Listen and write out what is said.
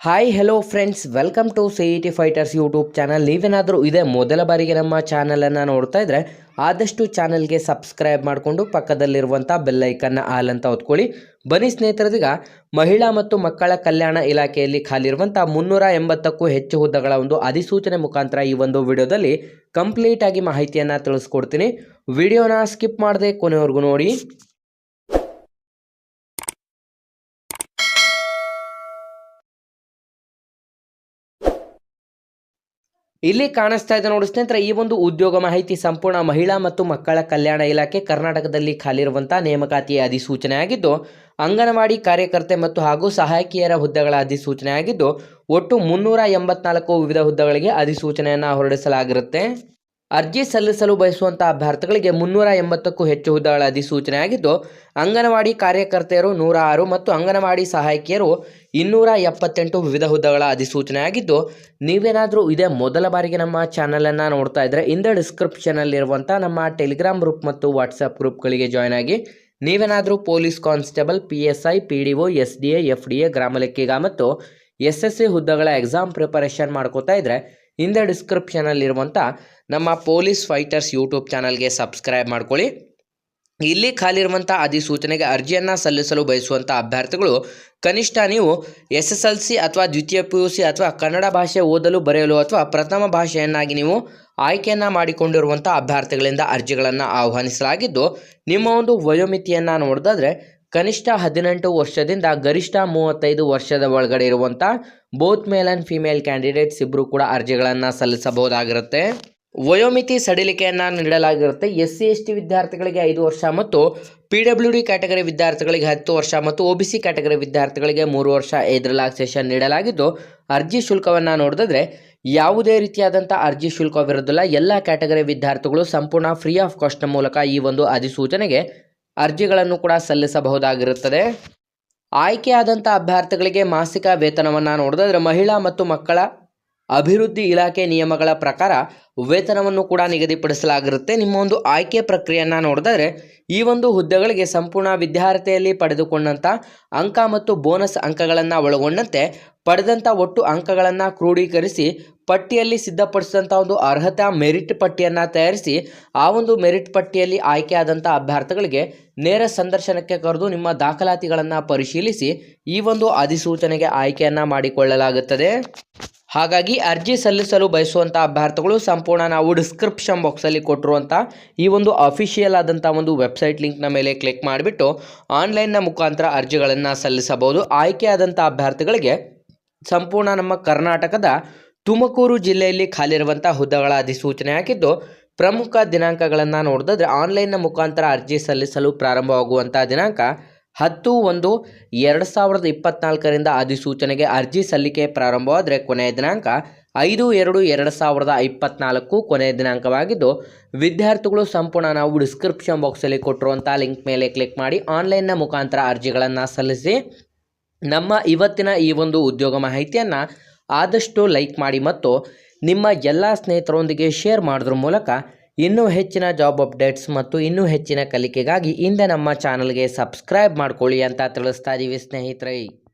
Hi hello friends welcome to C E T fighters YouTube channel ನೀವೇನಾದರೂ ಇದೇ ಮೊದಲ ಬಾರಿಗೆ ನಮ್ಮ ಚಾನಲನ್ನು ನೋಡ್ತಾ ಇದ್ದರೆ ಆದಷ್ಟು ಚಾನಲ್ಗೆ ಸಬ್ಸ್ಕ್ರೈಬ್ ಮಾಡಿಕೊಂಡು ಪಕ್ಕದಲ್ಲಿರುವಂಥ ಬೆಲ್ಲೈಕನ್ನ ಆಲ್ ಅಂತ ಹೊತ್ಕೊಳ್ಳಿ ಬನ್ನಿ ಸ್ನೇಹಿತರದೀಗ ಮಹಿಳಾ ಮತ್ತು ಮಕ್ಕಳ ಕಲ್ಯಾಣ ಇಲಾಖೆಯಲ್ಲಿ ಖಾಲಿರುವಂಥ ಮುನ್ನೂರ ಎಂಬತ್ತಕ್ಕೂ ಹೆಚ್ಚು ಹುದ್ದೆಗಳ ಒಂದು ಅಧಿಸೂಚನೆ ಮುಖಾಂತರ ಈ ಒಂದು ವಿಡಿಯೋದಲ್ಲಿ ಕಂಪ್ಲೀಟಾಗಿ ಮಾಹಿತಿಯನ್ನು ತಿಳಿಸ್ಕೊಡ್ತೀನಿ. ವಿಡಿಯೋನ ಸ್ಕಿಪ್ ಮಾಡದೆ ಕೊನೆವರೆಗೂ ನೋಡಿ. ಇಲ್ಲಿ ಕಾಣಿಸ್ತಾ ಇದೆ ನೋಡಿ ಸ್ನೇಹಿತರೆ, ಈ ಒಂದು ಉದ್ಯೋಗ ಮಾಹಿತಿ ಸಂಪೂರ್ಣ ಮಹಿಳಾ ಮತ್ತು ಮಕ್ಕಳ ಕಲ್ಯಾಣ ಇಲಾಖೆ ಕರ್ನಾಟಕದಲ್ಲಿ ಖಾಲಿರುವಂಥ ನೇಮಕಾತಿಯ ಅಧಿಸೂಚನೆ ಆಗಿದ್ದು ಅಂಗನವಾಡಿ ಕಾರ್ಯಕರ್ತೆ ಮತ್ತು ಹಾಗೂ ಸಹಾಯಕಿಯರ ಹುದ್ದೆಗಳ ಅಧಿಸೂಚನೆ ಆಗಿದ್ದು ಒಟ್ಟು ಮುನ್ನೂರ ಎಂಬತ್ನಾಲ್ಕು ವಿವಿಧ ಹುದ್ದೆಗಳಿಗೆ ಅಧಿಸೂಚನೆಯನ್ನು ಹೊರಡಿಸಲಾಗಿರುತ್ತೆ. ಅರ್ಜಿ ಸಲ್ಲಿಸಲು ಬಯಸುವಂಥ ಅಭ್ಯರ್ಥಿಗಳಿಗೆ ಮುನ್ನೂರ ಎಂಬತ್ತಕ್ಕೂ ಹೆಚ್ಚು ಹುದ್ದೆಗಳ ಅಧಿಸೂಚನೆಯಾಗಿದ್ದು, ಅಂಗನವಾಡಿ ಕಾರ್ಯಕರ್ತೆಯರು ನೂರ ಆರು ಮತ್ತು ಅಂಗನವಾಡಿ ಸಹಾಯಕಿಯರು ಇನ್ನೂರ ಎಪ್ಪತ್ತೆಂಟು ವಿವಿಧ ಹುದ್ದೆಗಳ ಅಧಿಸೂಚನೆಯಾಗಿದ್ದು, ನೀವೇನಾದರೂ ಇದೇ ಮೊದಲ ಬಾರಿಗೆ ನಮ್ಮ ಚಾನಲನ್ನು ನೋಡ್ತಾ ಇದ್ದರೆ ಇಂದ ಡಿಸ್ಕ್ರಿಪ್ಷನಲ್ಲಿರುವಂಥ ನಮ್ಮ ಟೆಲಿಗ್ರಾಮ್ ಗ್ರೂಪ್ ಮತ್ತು ವಾಟ್ಸಪ್ ಗ್ರೂಪ್ಗಳಿಗೆ ಜಾಯ್ನ್ ಆಗಿ, ನೀವೇನಾದರೂ police constable, P S I, P D O, S D A, F D A, ಗ್ರಾಮ ಲೆಕ್ಕಿಗ ಮತ್ತು ಎಸ್ ಎಸ್ ಸಿ ಹುದ್ದೆಗಳ ಎಕ್ಸಾಮ್ ಪ್ರಿಪರೇಷನ್ ಮಾಡ್ಕೋತಾ ಇದ್ದರೆ ಹಿಂದೆ ಡಿಸ್ಕ್ರಿಪ್ಷನಲ್ಲಿರುವಂಥ ನಮ್ಮ ಪೊಲೀಸ್ ಫೈಟರ್ಸ್ ಯೂಟ್ಯೂಬ್ ಚಾನಲ್ಗೆ ಸಬ್ಸ್ಕ್ರೈಬ್ ಮಾಡ್ಕೊಳ್ಳಿ. ಇಲ್ಲಿ ಖಾಲಿರುವಂಥ ಅಧಿಸೂಚನೆಗೆ ಅರ್ಜಿಯನ್ನು ಸಲ್ಲಿಸಲು ಬಯಸುವಂಥ ಅಭ್ಯರ್ಥಿಗಳು ಕನಿಷ್ಠ ನೀವು ಎಸ್ ಎಸ್ ಎಲ್ ಸಿ ಅಥವಾ ದ್ವಿತೀಯ ಪಿ ಯು ಸಿ ಅಥವಾ ಕನ್ನಡ ಭಾಷೆ ಓದಲು ಬರೆಯಲು ಅಥವಾ ಪ್ರಥಮ ಭಾಷೆಯನ್ನಾಗಿ ನೀವು ಆಯ್ಕೆಯನ್ನು ಮಾಡಿಕೊಂಡಿರುವಂಥ ಅಭ್ಯರ್ಥಿಗಳಿಂದ ಅರ್ಜಿಗಳನ್ನು ಆಹ್ವಾನಿಸಲಾಗಿದ್ದು, ನಿಮ್ಮ ಒಂದು ವಯೋಮಿತಿಯನ್ನು ನೋಡಿದಾದ್ರೆ ಕನಿಷ್ಠ ಹದಿನೆಂಟು ವರ್ಷದಿಂದ ಗರಿಷ್ಠ ಮೂವತ್ತೈದು ವರ್ಷದ ಒಳಗಡೆ ಇರುವಂಥ both male and female candidates ಇಬ್ಬರು ಕೂಡ ಅರ್ಜಿಗಳನ್ನು ಸಲ್ಲಿಸಬಹುದಾಗಿರುತ್ತೆ. ವಯೋಮಿತಿ ಸಡಿಲಿಕೆಯನ್ನು ನೀಡಲಾಗಿರುತ್ತೆ. ಎಸ್ ಸಿ ಎಸ್ ಟಿ ವಿದ್ಯಾರ್ಥಿಗಳಿಗೆ ಐದು ವರ್ಷ ಮತ್ತು ಪಿ ಡಬ್ಲ್ಯೂ ಡಿ ಕ್ಯಾಟಗರಿ ವಿದ್ಯಾರ್ಥಿಗಳಿಗೆ ಹತ್ತು ವರ್ಷ ಮತ್ತು ಒ ಬಿ ಸಿ ಕ್ಯಾಟಗರಿ ವಿದ್ಯಾರ್ಥಿಗಳಿಗೆ ಮೂರು ವರ್ಷ ಏಜ್ ರಿಲ್ಯಾಕ್ಸೇಷನ್ ನೀಡಲಾಗಿದ್ದು, ಅರ್ಜಿ ಶುಲ್ಕವನ್ನು ನೋಡಿದ್ರೆ ಯಾವುದೇ ರೀತಿಯಾದಂಥ ಅರ್ಜಿ ಶುಲ್ಕವಿರೋದಿಲ್ಲ ಎಲ್ಲ ಕ್ಯಾಟಗರಿ ವಿದ್ಯಾರ್ಥಿಗಳು ಸಂಪೂರ್ಣ ಫ್ರೀ ಆಫ್ ಕಾಸ್ಟ್ನ ಮೂಲಕ ಈ ಒಂದು ಅಧಿಸೂಚನೆಗೆ ಅರ್ಜಿಗಳನ್ನು ಕೂಡ ಸಲ್ಲಿಸಬಹುದಾಗಿರುತ್ತದೆ. ಆಯ್ಕೆಯಾದಂಥ ಅಭ್ಯರ್ಥಿಗಳಿಗೆ ಮಾಸಿಕ ವೇತನವನ್ನು ನೋಡಿದ್ರೆ ಮಹಿಳಾ ಮತ್ತು ಮಕ್ಕಳ ಅಭಿವೃದ್ಧಿ ಇಲಾಖೆ ನಿಯಮಗಳ ಪ್ರಕಾರ ವೇತನವನ್ನು ಕೂಡ ನಿಗದಿಪಡಿಸಲಾಗಿರುತ್ತೆ. ನಿಮ್ಮ ಒಂದು ಆಯ್ಕೆ ಪ್ರಕ್ರಿಯೆಯನ್ನು ನೋಡಿದರೆ ಈ ಒಂದು ಹುದ್ದೆಗಳಿಗೆ ಸಂಪೂರ್ಣ ವಿದ್ಯಾರ್ಥಿಯಲ್ಲಿ ಪಡೆದುಕೊಂಡಂಥ ಅಂಕ ಮತ್ತು ಬೋನಸ್ ಅಂಕಗಳನ್ನು ಒಳಗೊಂಡಂತೆ ಪಡೆದಂಥ ಒಟ್ಟು ಅಂಕಗಳನ್ನು ಕ್ರೋಢೀಕರಿಸಿ ಪಟ್ಟಿಯಲ್ಲಿ ಸಿದ್ಧಪಡಿಸಿದಂಥ ಒಂದು ಅರ್ಹತಾ ಮೆರಿಟ್ ಪಟ್ಟಿಯನ್ನು ತಯಾರಿಸಿ, ಆ ಒಂದು ಮೆರಿಟ್ ಪಟ್ಟಿಯಲ್ಲಿ ಆಯ್ಕೆಯಾದಂಥ ಅಭ್ಯರ್ಥಿಗಳಿಗೆ ನೇರ ಸಂದರ್ಶನಕ್ಕೆ ಕರೆದು ನಿಮ್ಮ ದಾಖಲಾತಿಗಳನ್ನು ಪರಿಶೀಲಿಸಿ ಈ ಒಂದು ಅಧಿಸೂಚನೆಗೆ ಆಯ್ಕೆಯನ್ನು ಮಾಡಿಕೊಳ್ಳಲಾಗುತ್ತದೆ. ಹಾಗಾಗಿ ಅರ್ಜಿ ಸಲ್ಲಿಸಲು ಬಯಸುವಂಥ ಅಭ್ಯರ್ಥಿಗಳು ಸಂಪೂರ್ಣ ನಾವು ಡಿಸ್ಕ್ರಿಪ್ಷನ್ ಬಾಕ್ಸಲ್ಲಿ ಕೊಟ್ಟಿರುವಂಥ ಈ ಒಂದು ಅಫಿಷಿಯಲ್ ಆದಂಥ ಒಂದು ವೆಬ್ಸೈಟ್ ಲಿಂಕ್ನ ಮೇಲೆ ಕ್ಲಿಕ್ ಮಾಡಿಬಿಟ್ಟು ಆನ್ಲೈನ್ನ ಮುಖಾಂತರ ಅರ್ಜಿಗಳನ್ನು ಸಲ್ಲಿಸಬಹುದು. ಆಯ್ಕೆಯಾದಂಥ ಅಭ್ಯರ್ಥಿಗಳಿಗೆ ಸಂಪೂರ್ಣ ನಮ್ಮ ಕರ್ನಾಟಕದ ತುಮಕೂರು ಜಿಲ್ಲೆಯಲ್ಲಿ ಖಾಲಿರುವಂಥ ಹುದ್ದೆಗಳ ಅಧಿಸೂಚನೆ ಹಾಕಿದ್ದು ಪ್ರಮುಖ ದಿನಾಂಕಗಳನ್ನು ನೋಡಿದ್ರೆ ಆನ್ಲೈನ್ನ ಮುಖಾಂತರ ಅರ್ಜಿ ಸಲ್ಲಿಸಲು ಪ್ರಾರಂಭವಾಗುವಂಥ ದಿನಾಂಕ ಹತ್ತು ಒಂದು ಎರಡು ಸಾವಿರದ ಇಪ್ಪತ್ನಾಲ್ಕರಿಂದ ಅಧಿಸೂಚನೆಗೆ ಅರ್ಜಿ ಸಲ್ಲಿಕೆ ಪ್ರಾರಂಭವಾದರೆ ಕೊನೆಯ ದಿನಾಂಕ ಐದು ಎರಡು ಎರಡು ಸಾವಿರದ ಇಪ್ಪತ್ನಾಲ್ಕು ಕೊನೆಯ ದಿನಾಂಕವಾಗಿದ್ದು, ವಿದ್ಯಾರ್ಥಿಗಳು ಸಂಪೂರ್ಣ ನಾವು ಡಿಸ್ಕ್ರಿಪ್ಷನ್ ಬಾಕ್ಸಲ್ಲಿ ಕೊಟ್ಟಿರುವಂಥ ಲಿಂಕ್ ಮೇಲೆ ಕ್ಲಿಕ್ ಮಾಡಿ ಆನ್ಲೈನ್ನ ಮುಖಾಂತರ ಅರ್ಜಿಗಳನ್ನು ಸಲ್ಲಿಸಿ ನಮ್ಮ ಇವತ್ತಿನ ಈ ಒಂದು ಉದ್ಯೋಗ ಮಾಹಿತಿಯನ್ನು ಆದಷ್ಟು ಲೈಕ್ ಮಾಡಿ ಮತ್ತು ನಿಮ್ಮ ಎಲ್ಲ ಸ್ನೇಹಿತರೊಂದಿಗೆ ಶೇರ್ ಮಾಡೋದ್ರ ಮೂಲಕ ಇನ್ನೂ ಹೆಚ್ಚಿನ ಜಾಬ್ ಅಪ್ಡೇಟ್ಸ್ ಮತ್ತು ಇನ್ನೂ ಹೆಚ್ಚಿನ ಕಲಿಕೆಗಾಗಿ ಹಿಂದೆ ನಮ್ಮ ಚಾನಲ್ಗೆ ಸಬ್ಸ್ಕ್ರೈಬ್ ಮಾಡ್ಕೊಳ್ಳಿ ಅಂತ ತಿಳಿಸ್ತಾ ಇದ್ದೀವಿ ಸ್ನೇಹಿತರೆ.